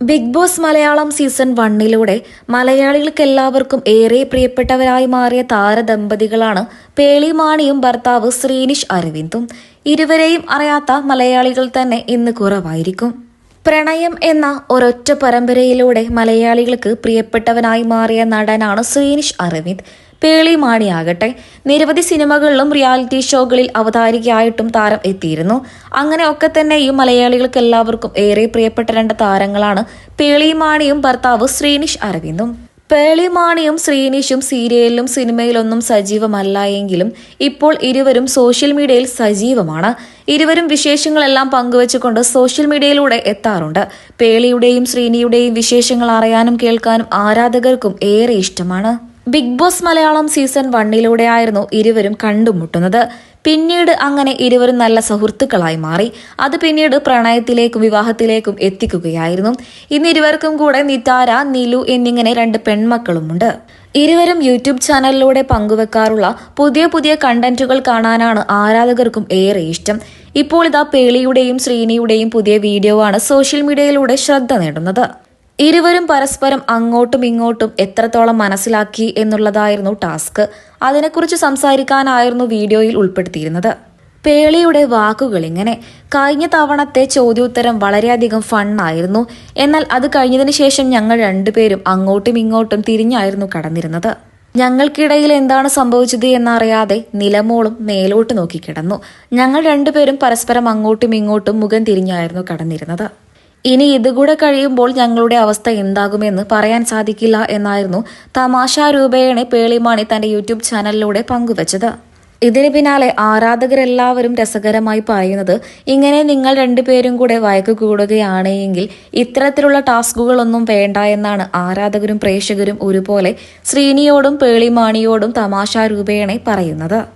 Big boss Malayalam season വണ്ണിലൂടെ മലയാളികൾക്ക് എല്ലാവർക്കും ഏറെ പ്രിയപ്പെട്ടവരായി മാറിയ താരദമ്പതികളാണ് പേളി മാണിയും ഭർത്താവ് ശ്രീനിഷ് അരവിന്ദും. ഇരുവരെയും അറിയാത്ത മലയാളികൾ തന്നെ ഇന്ന് കുറവായിരിക്കും. പ്രണയം എന്ന ഒരൊറ്റ പരമ്പരയിലൂടെ മലയാളികൾക്ക് പ്രിയപ്പെട്ടവനായി മാറിയ നടനാണ് ശ്രീനിഷ് അരവിന്ദ്. പേളി മാണിയാകട്ടെ. നിരവധി സിനിമകളിലും റിയാലിറ്റി ഷോകളിൽ അവതാരികയായിട്ടും താരം എത്തിയിരുന്നു. അങ്ങനെ ഒക്കെ തന്നെയും മലയാളികൾക്ക് എല്ലാവർക്കും ഏറെ പ്രിയപ്പെട്ട രണ്ട് താരങ്ങളാണ് പേളി മാണിയും ഭർത്താവ് ശ്രീനിഷ് അരവിന്ദും. പേളി മാണിയും ശ്രീനിഷും സീരിയലിലും സിനിമയിലൊന്നും സജീവമല്ല എങ്കിലും ഇപ്പോൾ ഇരുവരും സോഷ്യൽ മീഡിയയിൽ സജീവമാണ്. ഇരുവരും വിശേഷങ്ങളെല്ലാം പങ്കുവച്ചുകൊണ്ട് സോഷ്യൽ മീഡിയയിലൂടെ എത്താറുണ്ട്. പേളിയുടെയും ശ്രീനിയുടെയും വിശേഷങ്ങൾ അറിയാനും കേൾക്കാനും ആരാധകർക്കും ഏറെ ഇഷ്ടമാണ്. ബിഗ് ബോസ് മലയാളം സീസൺ വണ്ണിലൂടെയായിരുന്നു ഇരുവരും കണ്ടുമുട്ടുന്നത്. പിന്നീട് അങ്ങനെ ഇരുവരും നല്ല സുഹൃത്തുക്കളായി മാറി. അത് പിന്നീട് പ്രണയത്തിലേക്കും വിവാഹത്തിലേക്കും എത്തിക്കുകയായിരുന്നു. ഇന്ന് ഇരുവർക്കും കൂടെ നിതാര നിലു എന്നിങ്ങനെ രണ്ട് പെൺമക്കളുമുണ്ട്. ഇരുവരും യൂട്യൂബ് ചാനലിലൂടെ പങ്കുവെക്കാറുള്ള പുതിയ പുതിയ കണ്ടന്റുകൾ കാണാനാണ് ആരാധകർക്കും ഏറെ ഇഷ്ടം. ഇപ്പോൾ ഇതാ പേളിയുടെയും ശ്രീനിയുടെയും പുതിയ വീഡിയോ ആണ് സോഷ്യൽ മീഡിയയിലൂടെ ശ്രദ്ധ നേടുന്നത്. ഇരുവരും പരസ്പരം അങ്ങോട്ടും ഇങ്ങോട്ടും എത്രത്തോളം മനസ്സിലാക്കി എന്നുള്ളതായിരുന്നു ടാസ്ക്. അതിനെക്കുറിച്ച് സംസാരിക്കാനായിരുന്നു വീഡിയോയിൽ ഉൾപ്പെടുത്തിയിരുന്നത്. പേളിയുടെ വാക്കുകൾ ഇങ്ങനെ കഴിഞ്ഞ തവണത്തെ ചോദ്യോത്തരം വളരെയധികം ഫണ്ണായിരുന്നു. എന്നാൽ അത് കഴിഞ്ഞതിന് ശേഷം ഞങ്ങൾ രണ്ടുപേരും അങ്ങോട്ടും ഇങ്ങോട്ടും തിരിഞ്ഞായിരുന്നു കടന്നിരുന്നത്. ഞങ്ങൾക്കിടയിൽ എന്താണ് സംഭവിച്ചത് എന്നറിയാതെ നിലമോളും മേലോട്ട് നോക്കി കിടന്നു ഞങ്ങൾ രണ്ടുപേരും പരസ്പരം അങ്ങോട്ടും ഇങ്ങോട്ടും മുഖം തിരിഞ്ഞായിരുന്നു കടന്നിരുന്നത്. ഇനി ഇതുകൂടെ കഴിയുമ്പോൾ ഞങ്ങളുടെ അവസ്ഥ എന്താകുമെന്ന് പറയാൻ സാധിക്കില്ല എന്നായിരുന്നു തമാശ രൂപേണ പേളിമാണി തന്റെ യൂട്യൂബ് ചാനലിലൂടെ പങ്കുവച്ചത്. ഇതിന് പിന്നാലെ ആരാധകരെല്ലാവരും രസകരമായി പറയുന്നത് ഇങ്ങനെ നിങ്ങൾ രണ്ടുപേരും കൂടെ വയക്കു കൂടുകയാണ് എങ്കിൽ ഇത്തരത്തിലുള്ള ടാസ്കുകളൊന്നും വേണ്ട എന്നാണ് ആരാധകരും പ്രേക്ഷകരും ഒരുപോലെ ശ്രീനിയോടും പേളിമാണിയോടും തമാശ രൂപേണ പറയുന്നത്.